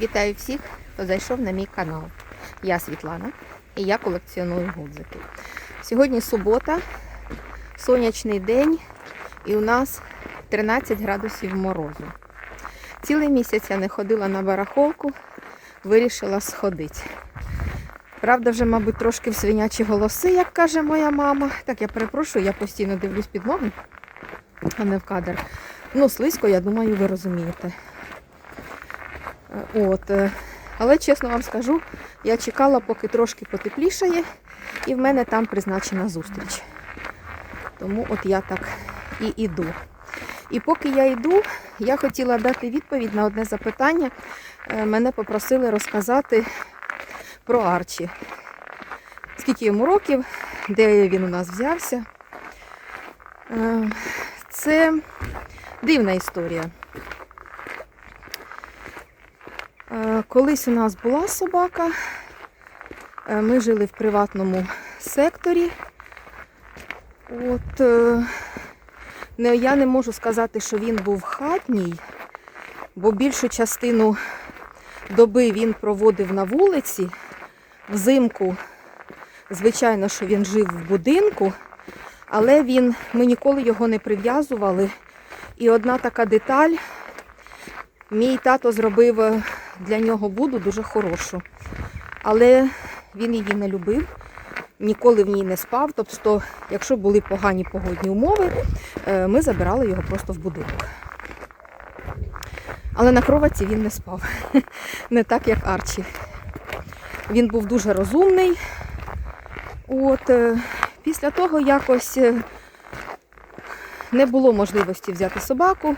Вітаю всіх, хто зайшов на мій канал. Я Світлана і я колекціоную гудзики. Сьогодні субота, сонячний день, і у нас 13 градусів морозу. Цілий місяць я не ходила на барахолку, вирішила сходити. Правда, вже, мабуть, трошки в свинячі голоси, як каже моя мама. Так, я перепрошую, я постійно дивлюсь під ноги, а не в кадр. Ну, слизько, я думаю, ви розумієте. Е, От. е, Але чесно вам скажу, я чекала, поки трошки потеплішає, і в мене там призначена зустріч. Тому от я так і йду. І поки я йду, я хотіла дати відповідь на одне запитання. Е, Мене попросили розказати про Арчі. Скільки йому років, де він у нас взявся. Це дивна історія. Е, Колись у нас була собака. Е, Ми жили в приватному секторі. От е, не, я не можу сказати, що він був хатній, бо більшу частину доби він проводив на вулиці. Взимку, звичайно, що він жив в будинку, але він, ми ніколи його не прив'язували. І одна така деталь, мій тато зробив е, для нього буду дуже хорошу. Але він її не любив, ніколи в ній не спав. Тобто, якщо були погані погодні умови, е, ми забирали його просто в будинок. Але на кроваті він не спав. Не так, як Арчі. Він був дуже розумний. От, е, після того якось е, не було можливості взяти собаку.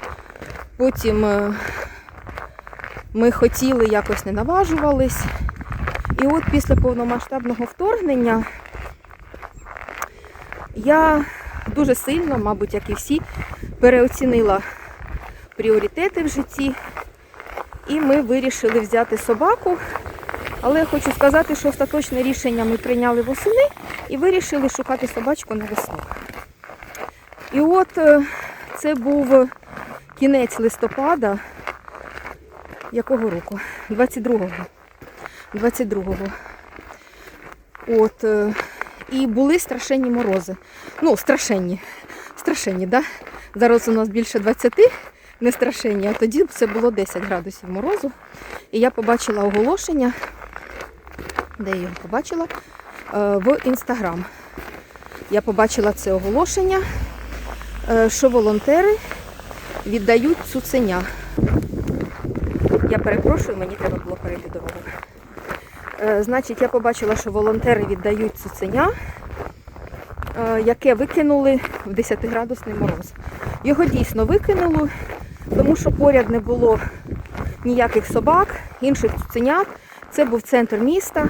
Потім ми хотіли, якось не наважувались. І от після повномасштабного вторгнення я дуже сильно, мабуть, як і всі, переоцінила пріоритети в житті. І ми вирішили взяти собаку. Але хочу сказати, що остаточне рішення ми прийняли восени і вирішили шукати собачку на весну. І от е, це був кінець листопада. Якого року? 22-го. 22-го. От. е, І були страшенні морози. Ну, страшенні. Страшенні. Да? Зараз у нас більше 20, не страшенні, а тоді це було 10 градусів морозу. І я побачила оголошення, де я його побачила, Е, в інстаграм. Я побачила це оголошення, е, що волонтери віддають цуценя. Перепрошую, мені треба було перейти дорогу. Е, Значить, я побачила, що волонтери віддають цуценя, е, яке викинули в 10-градусний мороз. Його дійсно викинули, тому що поряд не було ніяких собак, інших цуценят. Це був центр міста.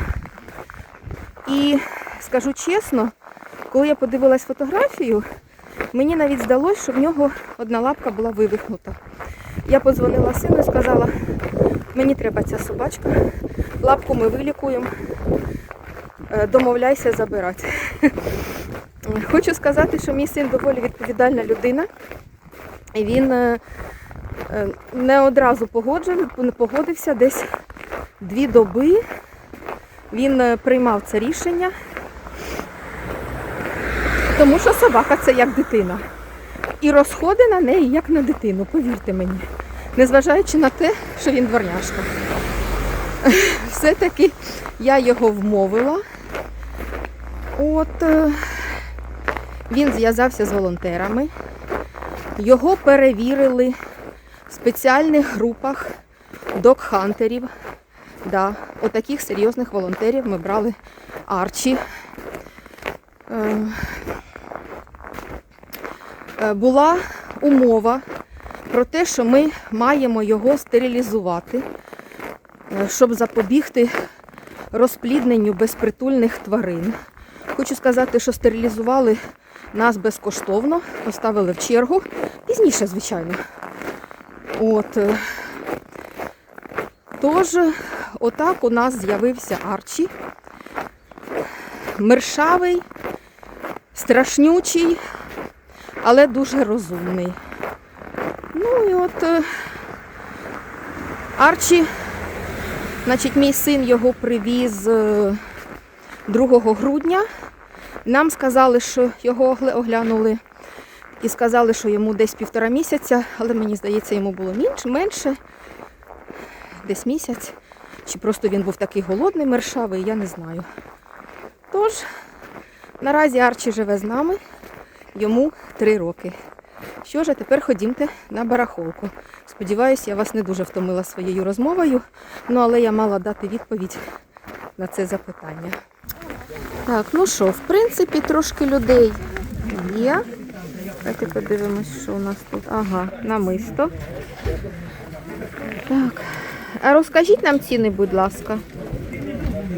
І скажу чесно, коли я подивилась фотографію, мені навіть здалося, що в нього одна лапка була вивихнута. Я подзвонила сину і сказала, мені треба ця собачка, лапку ми вилікуємо, е, домовляйся забирати. Хочу сказати, що мій син доволі відповідальна людина. І він е, е, не одразу погоджив- погодився десь дві доби. Він приймав це рішення, тому що собака це як дитина. І розходи на неї як на дитину, повірте мені. Незважаючи на те, що він дворняшка. Все-таки я його вмовила. От е, він зв'язався з волонтерами. Його перевірили в спеціальних групах док-хантерів. Да, отаких серйозних волонтерів ми брали Арчі. Е, е, Була умова про те, що ми маємо його стерилізувати, е, щоб запобігти розплідненню безпритульних тварин. Хочу сказати, що стерилізували нас безкоштовно, поставили в чергу. Пізніше, звичайно. От. Тож, отак у нас з'явився Арчі. Мершавий, страшнючий, але дуже розумний. Ну і от е, Арчі Значить, мій син його привіз е, 2 грудня. Нам сказали, що його оглянули і сказали, що йому десь півтора місяця, але мені здається, йому було менше десь місяць. Чи просто він був такий голодний, мершавий, я не знаю. Тож, наразі Арчі живе з нами, йому три роки. Що ж, а тепер ходімте на барахолку. Сподіваюсь, я вас не дуже втомила своєю розмовою, ну але я мала дати відповідь на це запитання. Так, ну що, в принципі, трошки людей є. Давайте подивимось, що у нас тут. Ага, намисто. Так. А розкажіть нам ціни, будь ласка.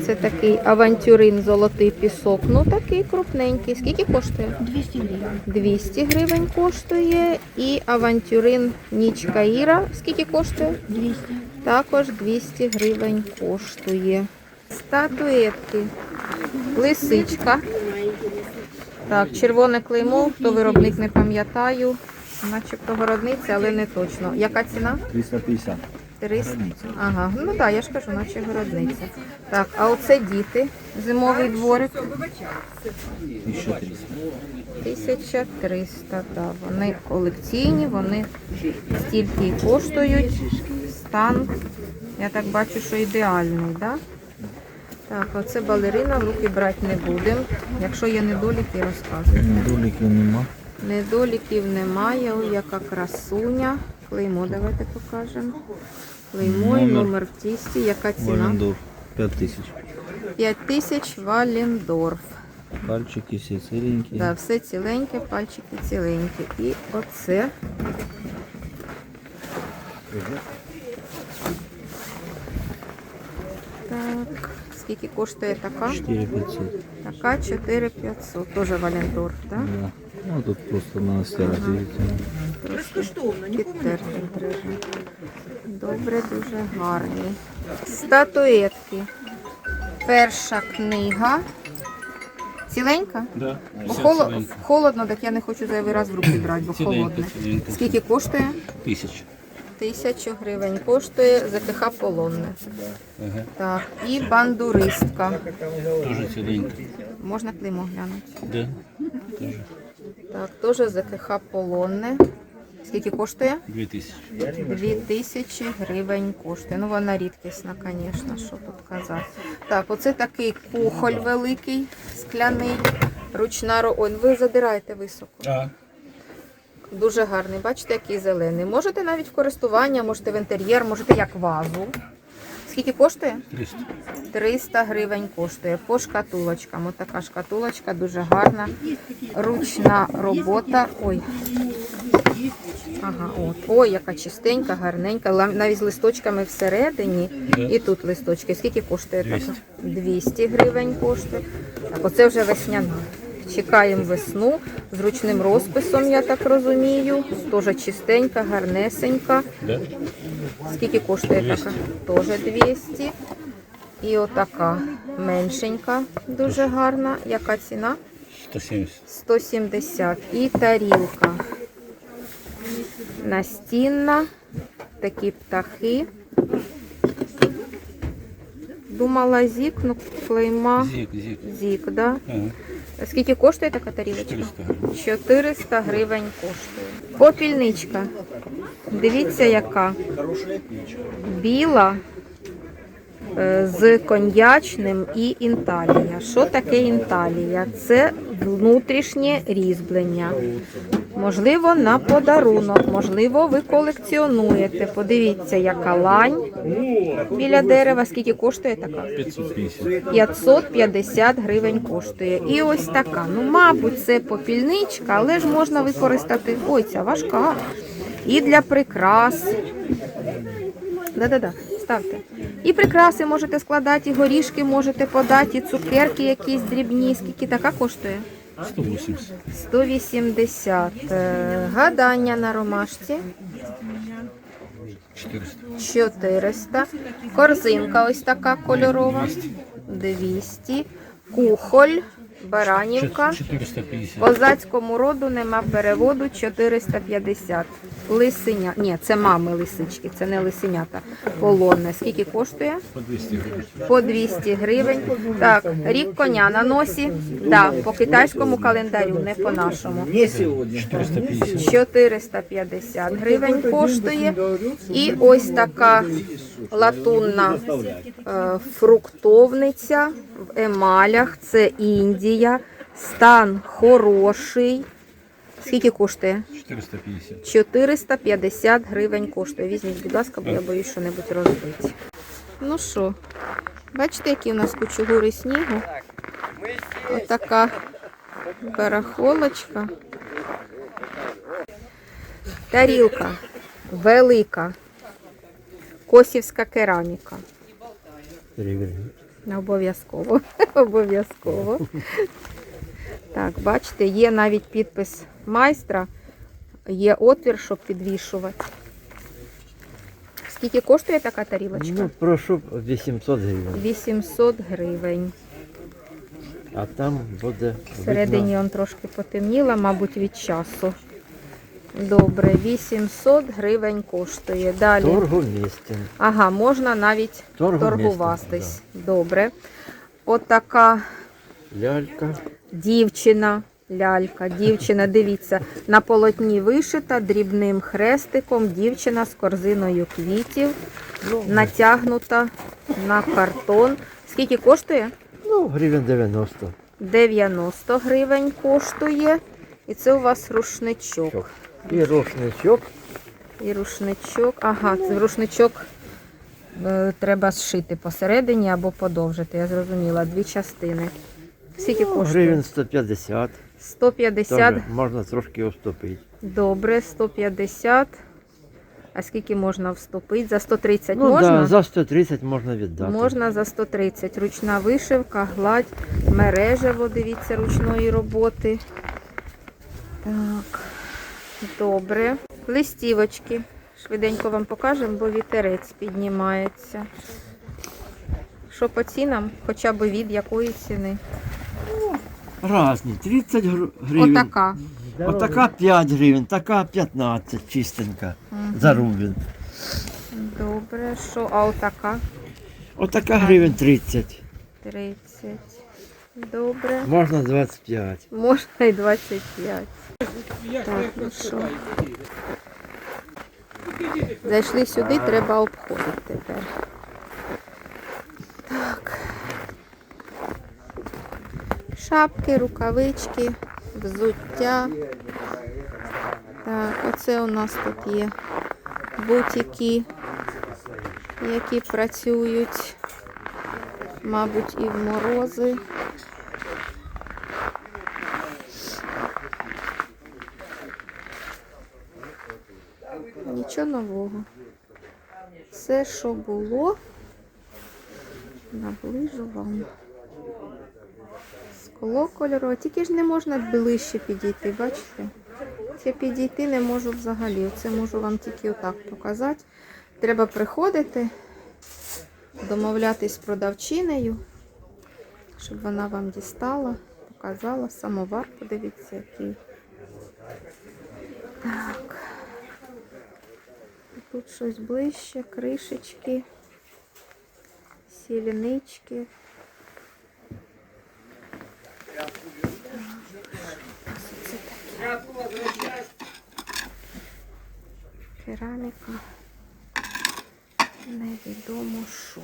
Це такий авантюрин золотий пісок. Ну такий крупненький. Скільки коштує? 200 гривень. 200 гривень коштує. І авантюрин Нічка Іра. Скільки коштує? 200. Також 200 гривень коштує. Статуетки. Лисичка. Так, червоне клеймо, хто виробник не пам'ятаю. Начебто городниця, але не точно. Яка ціна? 350. 300. Ага, ну так, я ж кажу, наче городниця. Так, а оце діти. Зимовий дворик. 1300. 1300, так. Вони колекційні, вони стільки і коштують. Стан, я так бачу, що ідеальний, так? Так, оце балерина, в руки брати не будемо. Якщо є недоліки, розказуйте. Недоліків нема. Недоліків немає, ой, яка красуня. Клеймо давайте покажемо. Клеймо і Номер. номер в тісті. Яка ціна? Валендор 5000. 5 тисяч Валендорф. Пальчики всі ціленькі. Да, все ціленьке, пальчики ціленькі. І оце. Так, скільки коштує така? 4500. Така 4500. Тоже Валендорф, так? Да. Ну тут просто на стирати, видите. Підтерти треба. Добре, дуже гарні. Статуетки. Перша книга. Ціленька? Да, Бо холо- холодно, так я не хочу зайвий раз в руки брати, бо Ціленьке, холодне. ціленьке. Скільки коштує? Тисяч. Тисячу гривень коштує ЗКХ полонне. Ага. Так, і бандуристка. Дуже ціленьке. Можна клеймо глянути? Да. Так, теж ЗКХ полонне. Скільки коштує? Дві тисячі. Гривень коштує. Ну, вона рідкісна, звісно, що тут казати. Так, оце такий кухоль великий, скляний, ручна ро... Ой, ви задираєте високо. А, Дуже гарний, бачите, який зелений. Можете навіть в користування, можете в інтер'єр, можете як вазу. Скільки коштує? 300. 300 гривень коштує по шкатулочкам. Ось така шкатулочка дуже гарна. Ручна робота. Ой. Ага, от. Ой, яка чистенька, гарненька. Навіть з листочками всередині. І тут листочки. Скільки коштує така? 200 гривень коштує. Так, оце вже весняна. Чекаємо весну з ручним розписом, я так розумію. Теж чистенька, гарнесенька. Скільки коштує така? Теж 200. І отака меншенька, дуже гарна. Яка ціна? 170. 170. І тарілка. Настінна. Такі птахи. Думала зік, ну клейма Зік, зік. зік, да? Ага. Скільки коштує така тарілочка? 400 гривень. коштує. Попільничка. Дивіться, яка. Біла е, з коньячним і інталія. Що таке інталія? Це внутрішнє різьблення. Можливо, на подарунок, можливо, ви колекціонуєте. Подивіться, яка лань біля дерева. Скільки коштує така? 550. 550 гривень коштує. І ось така. Ну, мабуть, це попільничка, але ж можна використати. Ой, ця важка. І для прикрас. Да-да-да, ставте. І прикраси можете складати, і горішки можете подати, і цукерки якісь дрібні. Скільки така коштує? 180. 180. Е, Гадання на ромашці. 400. 400. Корзинка ось така кольорова. 200. Кухоль Баранівка. 450. Козацькому роду нема переводу 450. Лисеня. Ні, це мами лисички, це не лисенята. Полонне. Скільки коштує? По 200 гривень. По 200 гривень. Так, рік коня на носі. Да, по китайському календарю, не по нашому. 450. 450 гривень коштує. І ось така латунна е, фруктовниця в емалях. Це Індія. Стан хороший. Скільки коштує? 450. 450 гривень коштує. Візьміть, будь ласка, бо я боюсь, що небудь розбити. Ну що, бачите, які у нас кучугури снігу? Отака барахолочка. Тарілка велика. Косівська кераміка. Не Обов'язково. Обов'язково. Так, бачите, є навіть підпис майстра, є отвір, щоб підвішувати. Скільки коштує така тарілочка? Ну, прошу 800 гривень. 800 гривень. А там буде Всередині он трошки потемніла, мабуть, від часу. Добре, 800 гривень коштує. Далі. торгомістен. Ага, можна навіть торгуватись. Добре. Отака Лялька. дівчина, лялька, дівчина, дивіться, на полотні вишита дрібним хрестиком, дівчина з корзиною квітів, натягнута на картон. Скільки коштує? Ну, гривень 90. 90 гривень коштує. І це у вас рушничок. І рушничок. І рушничок. Ага, це рушничок е, треба зшити посередині або подовжити. Я зрозуміла, дві частини. Скільки Ну, коштує? гривень 150. 150 Теж можна трошки уступити. Добре, 150. А скільки можна вступити? За 130 Ну, можна? Да, за 130 можна віддати. Можна за 130. Ручна вишивка, гладь, мережево, дивіться, ручної роботи. Так, добре. Листівочки. Швиденько вам покажемо, бо вітерець піднімається. Що по цінам? Хоча б від якої ціни? Разні. 30 гр- гривень. Отака. Отака 5 гривень, така 15 чистенька. За рубін. Добре. Що? А отака? Отака гривень 30. 30. Добре. Можна 25. Можна і 25. Так, ну що. Зайшли сюди, треба обходити тепер. Так. Шапки, рукавички, взуття. Так, оце у нас тут є бутики, які працюють, мабуть, і в морози. Нічого. Все, що було, наближу вам. Скло кольорове. Тільки ж не можна ближче підійти, бачите? Це підійти не можу взагалі. Це можу вам тільки отак показати. Треба приходити, домовлятись з продавчинею, щоб вона вам дістала, показала. Самовар, подивіться, який. Так. Тут щось ближче, кришечки, сілянички. Кераміка. Невідомо що.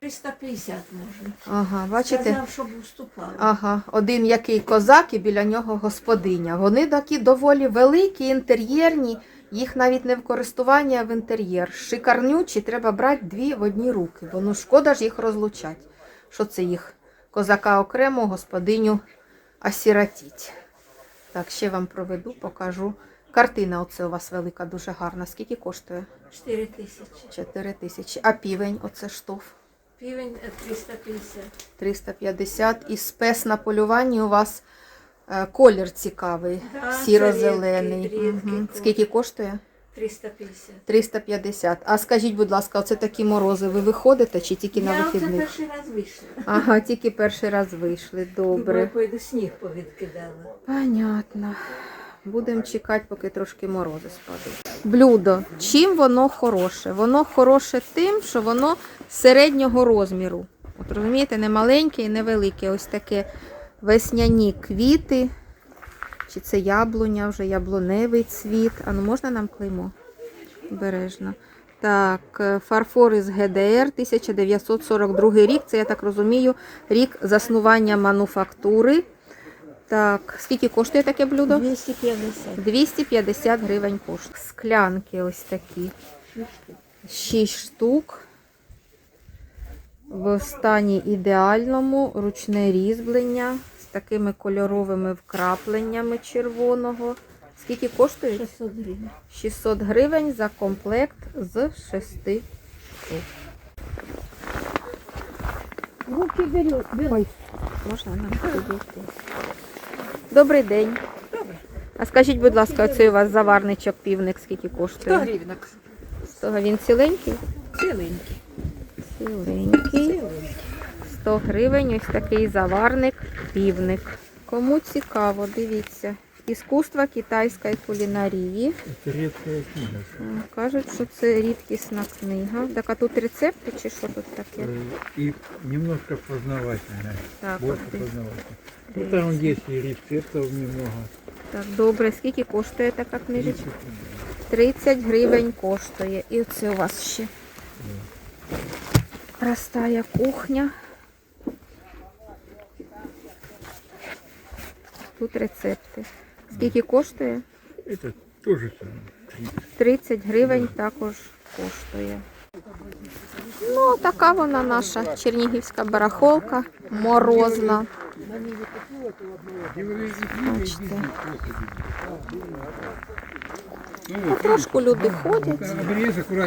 350 можна. Ага, бачите? Сказав, щоб уступали. Ага, один який козак і біля нього господиня. Вони такі доволі великі, інтер'єрні, їх навіть не в користування, а в інтер'єр. Шикарнючі, треба брати дві в одні руки, бо ну шкода ж їх розлучати. Що це їх? Козака окремо, господиню осіротіть. Так, ще вам проведу, покажу. Картина оце у вас велика, дуже гарна. Скільки коштує? 4 тисячі. 4 тисячі. А півень, оце штоф. Півень е, 350. 350. І спес на полюванні у вас колір цікавий, Да, сіро-зелений. це Мгм. Скільки коштує? 350. 350. А скажіть, будь ласка, оце такі морози. Ви виходите чи тільки на Я оце вихідних? перший раз вийшла. Ага, тільки перший раз вийшли. Добре. пойду сніг повідкидала. Понятно. Будемо чекати, поки трошки морози спадуть. Блюдо. Чим воно хороше? Воно хороше тим, що воно середнього розміру. От розумієте, не маленьке і не велике. Ось таке весняні квіти. Чи це яблуня, вже яблуневий цвіт. А ну можна нам клеймо? Обережно. Так, е, фарфор із ГДР 1942 рік. Це, я так розумію, рік заснування мануфактури. Так, скільки коштує таке блюдо? 250. 250 гривень коштує. Склянки ось такі. 6 штук. В стані ідеальному, ручне різьблення такими кольоровими вкрапленнями червоного. Скільки коштує? 600 гривень. 600 гривень за комплект з 6 штук. Руки беру. Ой, можна нам підійти. Добрий день. А скажіть, будь ласка, оцей у вас заварничок півник скільки коштує? 100 гривень. 100 він ціленький? Ціленький. Ціленький. 100 гривень, ось такий заварник, півник. Кому цікаво, дивіться. Іскусство китайської кулінарії. М, Кажуть, що це рідкісна книга. Так, а тут рецепти чи що тут таке? И немножко познавательное, Так, больше от, познавательное. Ну там есть и рецептов немного. так, добре. Скільки коштує така книжечка? 30 гривень коштує. І оце у вас ще простая кухня. Тут рецепти. Скільки коштує? Тоже самое. 30 гривень також коштує. Ну, така вона наша чернігівська барахолка, морозна. Бачите. Ну, трошку люди ходять.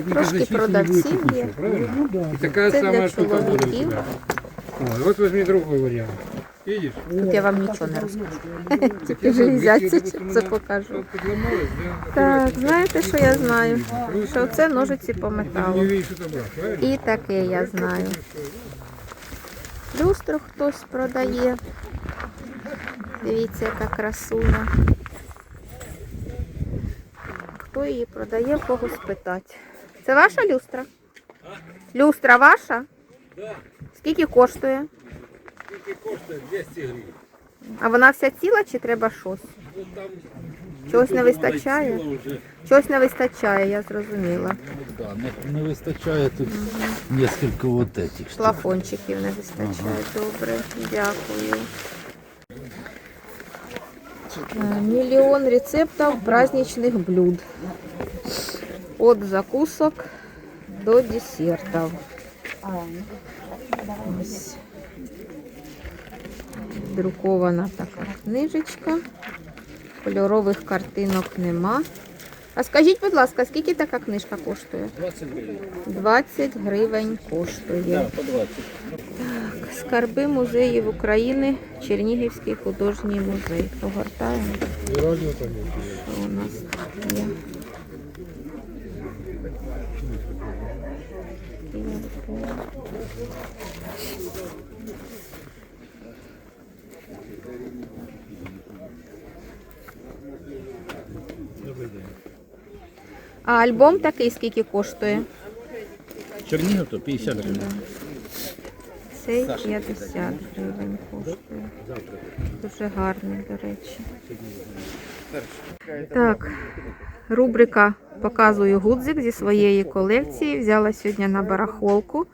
Трошки продавців є. Це для чоловіків. возьми другой вариант. Видишь? Тут я вам нічого не розкажу. Тільки железяці це покажу. Так, знаєте, що я знаю? Що це ножиці по металу. І таке я знаю. Люстру хтось продає. Дивіться, яка красуня. Хто її продає, кого спитати. Це ваша люстра? Люстра ваша? Скільки коштує? Скільки коштує? 200 гривень. А вона вся ціла чи треба щось? Ну там Чогось не вистачає? ціла вже. Чогось не вистачає, я зрозуміла. Ну, да, не, не вистачає тут несколько вот этих. штук. Плафончиків не вистачає. Добре, дякую. Е, Мільйон рецептів праздничних блюд. От закусок до десертів. Ось. Друкована така книжечка. Кольорових картинок нема. А скажіть, будь ласка, скільки така книжка коштує? 20 гривень. 20 гривень коштує. Так, по 20. Скарби музеїв України, Чернігівський художній музей. Погортаємо. Що у нас є? А альбом такий скільки коштує? Чернігів то 50 гривень. Цей 50 гривень коштує. Дуже гарний, до речі. Так, рубрика Показую гудзик зі своєї колекції. Взяла сьогодні на барахолку.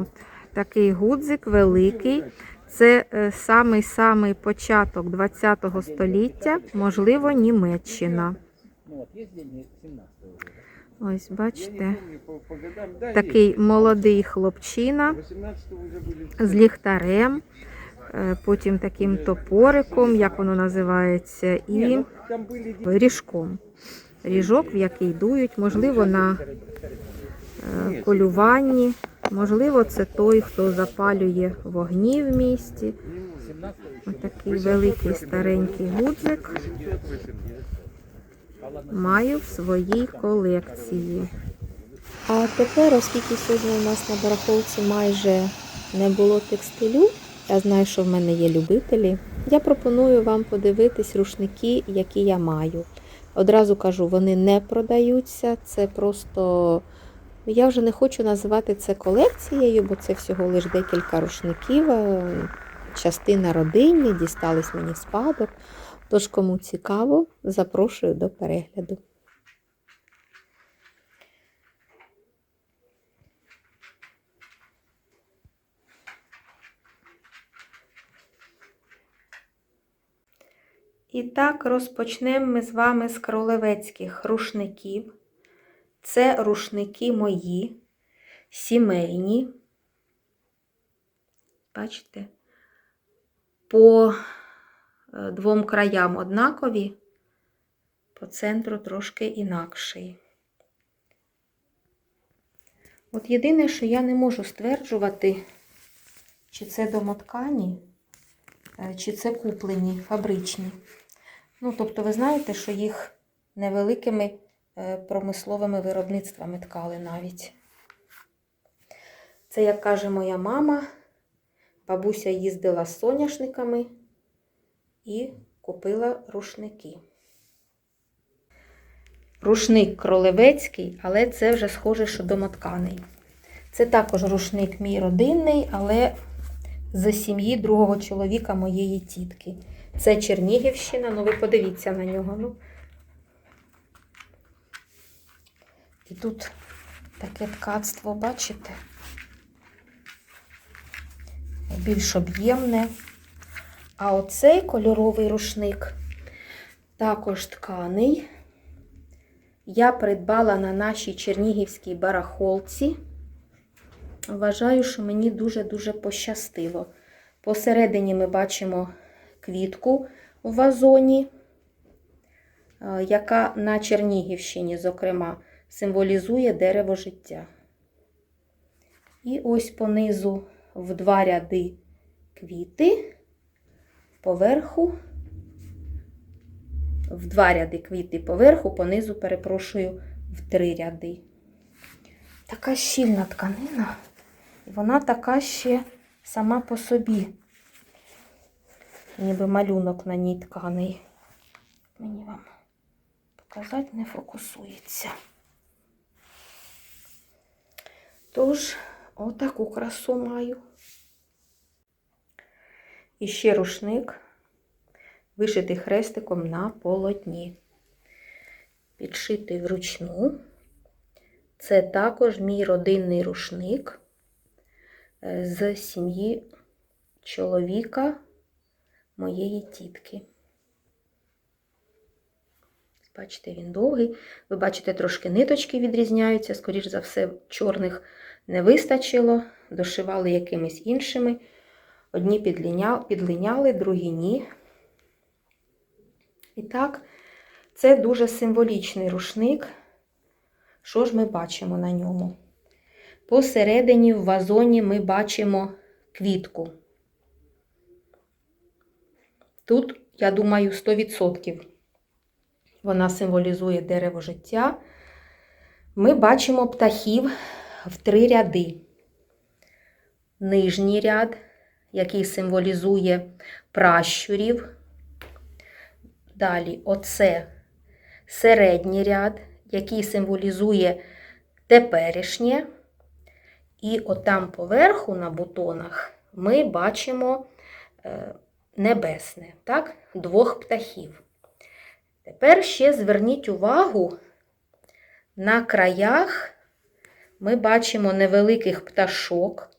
От. Такий гудзик великий. Це е, самий-самий початок ХХ століття, можливо, Німеччина. Ось бачите, такий молодий хлопчина з ліхтарем, е, потім таким топориком, як воно називається, і ріжком. Ріжок, в який дують, можливо, на е, колюванні, можливо, це той, хто запалює вогні в місті. Ось такий великий старенький гудзик. Маю в своїй колекції. А тепер, оскільки сьогодні у нас на барахолці майже не було текстилю, я знаю, що в мене є любителі. Я пропоную вам подивитись рушники, які я маю. Одразу кажу, вони не продаються. Це просто. Я вже не хочу називати це колекцією, бо це всього лише декілька рушників. е, Частина родині, дістались мені в спадок. Тож, кому цікаво, запрошую до перегляду. І так розпочнемо ми з вами з кролевецьких рушників. Це рушники мої, сімейні. Бачите? По двом краям однакові, по центру трошки інакший. От єдине, що я не можу стверджувати, чи це домоткані, е, чи це куплені, фабричні. Ну, тобто, ви знаєте, що їх невеликими е, промисловими виробництвами ткали навіть. Це, як каже моя мама, бабуся їздила з соняшниками і купила рушники. Рушник кролевецький, але це вже схоже, що домотканий. Це також рушник мій родинний, але з сім'ї другого чоловіка моєї тітки. Це Чернігівщина, ну ви подивіться на нього. Ну. І тут таке ткацтво, бачите? Більш об'ємне. А оцей кольоровий рушник також тканий. Я придбала на нашій чернігівській барахолці. Вважаю, що мені дуже-дуже пощастило. Посередині ми бачимо квітку в вазоні, е, яка на Чернігівщині, зокрема, символізує дерево життя. І ось понизу в два ряди квіти, поверху, в два ряди квіти поверху, понизу, перепрошую, в три ряди. Така щільна тканина, і вона така ще сама по собі ніби малюнок на ній тканий. Мені вам показати не фокусується. Тож, отаку красу маю. І ще рушник, вишитий хрестиком на полотні. Підшитий вручну. Це також мій родинний рушник е, з сім'ї чоловіка моєї тітки. Бачите, він довгий. Ви бачите, трошки ниточки відрізняються, скоріш за все, чорних не вистачило, дошивали якимись іншими. Одні підлиняли, другі ні. І так, це дуже символічний рушник. Що ж ми бачимо на ньому? Посередині в вазоні ми бачимо квітку. Тут, я думаю, 100% вона символізує дерево життя. Ми бачимо птахів в три ряди. Нижній ряд, який символізує пращурів. Далі оце середній ряд, який символізує теперішнє. І отам поверху на бутонах ми бачимо е, небесне, так? двох птахів. Тепер ще зверніть увагу, на краях ми бачимо невеликих пташок,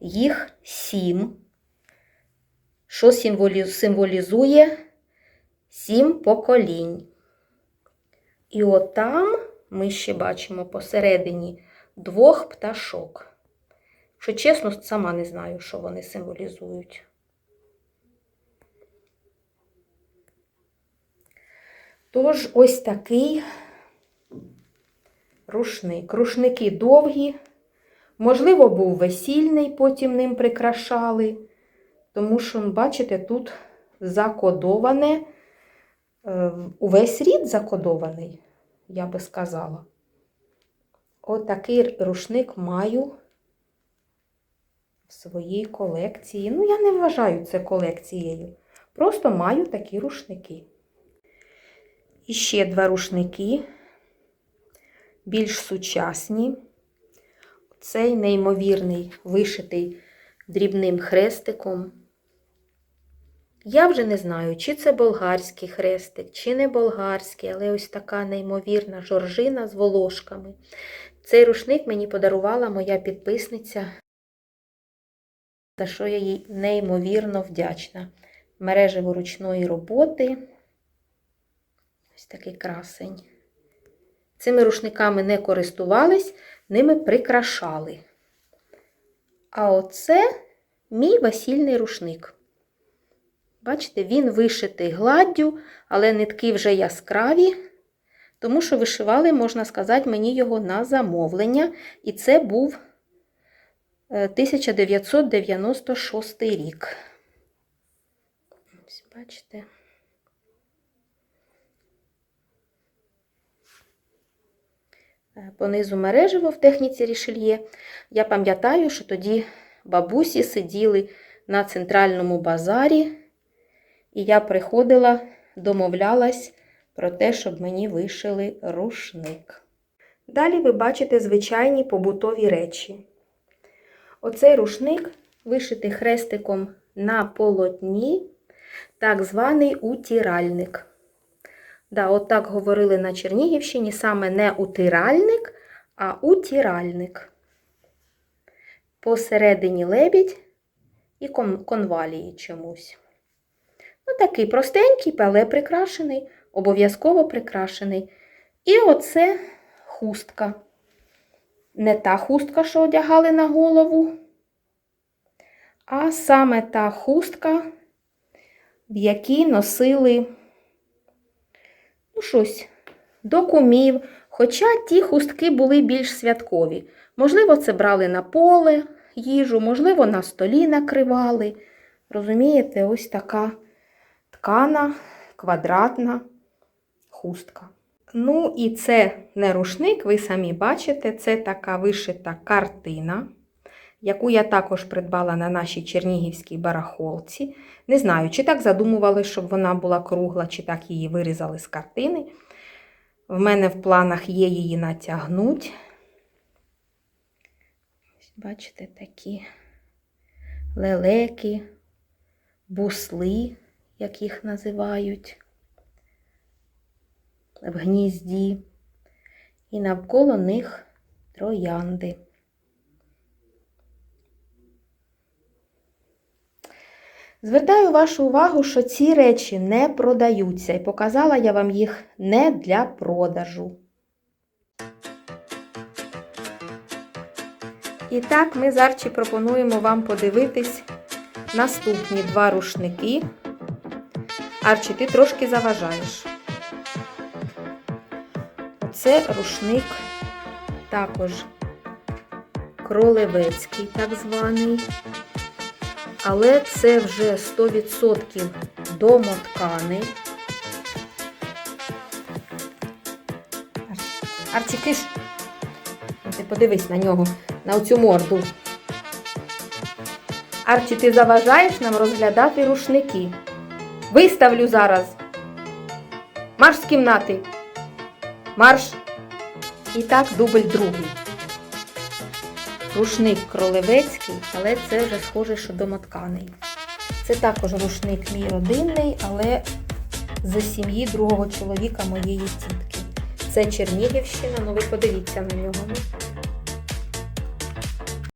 їх сім, що символізує сім поколінь. І отам ми ще бачимо посередині двох пташок. Що чесно, сама не знаю, що вони символізують. Тож ось такий рушник. Рушники довгі, можливо, був весільний, потім ним прикрашали, тому що, бачите, тут закодоване е, увесь рід закодований, я би сказала. Отакий рушник маю в своїй колекції. Ну, я не вважаю це колекцією. Просто маю такі рушники. І ще два рушники, більш сучасні. Цей неймовірний, вишитий дрібним хрестиком. Я вже не знаю, чи це болгарський хрестик, чи не болгарський, але ось така неймовірна жоржина з волошками. Цей рушник мені подарувала моя підписниця, за що я їй неймовірно вдячна. Мережево ручної роботи. Ось такий красень. Цими рушниками не користувались, ними прикрашали. А оце мій весільний рушник. Бачите, він вишитий гладдю, але нитки вже яскраві, тому що вишивали, можна сказати, мені його на замовлення. І це був е, 1996 рік. Ось, бачите. Е, Понизу мережево в техніці рішельє. Я пам'ятаю, що тоді бабусі сиділи на центральному базарі, і я приходила, домовлялась про те, щоб мені вишили рушник. Далі ви бачите звичайні побутові речі. Оцей рушник вишитий хрестиком на полотні, так званий утіральник. Да, от так говорили на Чернігівщині, саме не утиральник, а утіральник. Посередині лебідь і конвалії чомусь. Ну, такий простенький, але прикрашений, обов'язково прикрашений. І оце хустка. Не та хустка, що одягали на голову, а саме та хустка, в якій носили ну, щось, до кумів. Хоча ті хустки були більш святкові. Можливо, це брали на поле їжу, можливо, на столі накривали. Розумієте, ось така ткана, квадратна хустка. Ну, і це не рушник, ви самі бачите, це така вишита картина, яку я також придбала на нашій чернігівській барахолці. Не знаю, чи так задумували, щоб вона була кругла, чи так її вирізали з картини. В мене в планах є її натягнуть. Бачите, такі лелеки, бусли, як їх називають, в гнізді. І навколо них троянди. Звертаю вашу увагу, що ці речі не продаються, і показала я вам їх не для продажу. І так, ми з Арчі пропонуємо вам подивитись наступні два рушники. Арчі, ти трошки заважаєш. Оце рушник також кролевецький, так званий. Але це вже 100% домотканий. Арчі, киш. Ти подивись на нього, на оцю морду. Арчі, ти заважаєш нам розглядати рушники. Виставлю зараз. Марш з кімнати. Марш. І так, дубль другий. Рушник кролевецький, але це вже схоже, що домотканий. Це також рушник мій родинний, але з сім'ї другого чоловіка моєї тітки. Це Чернігівщина, ну ви подивіться на нього.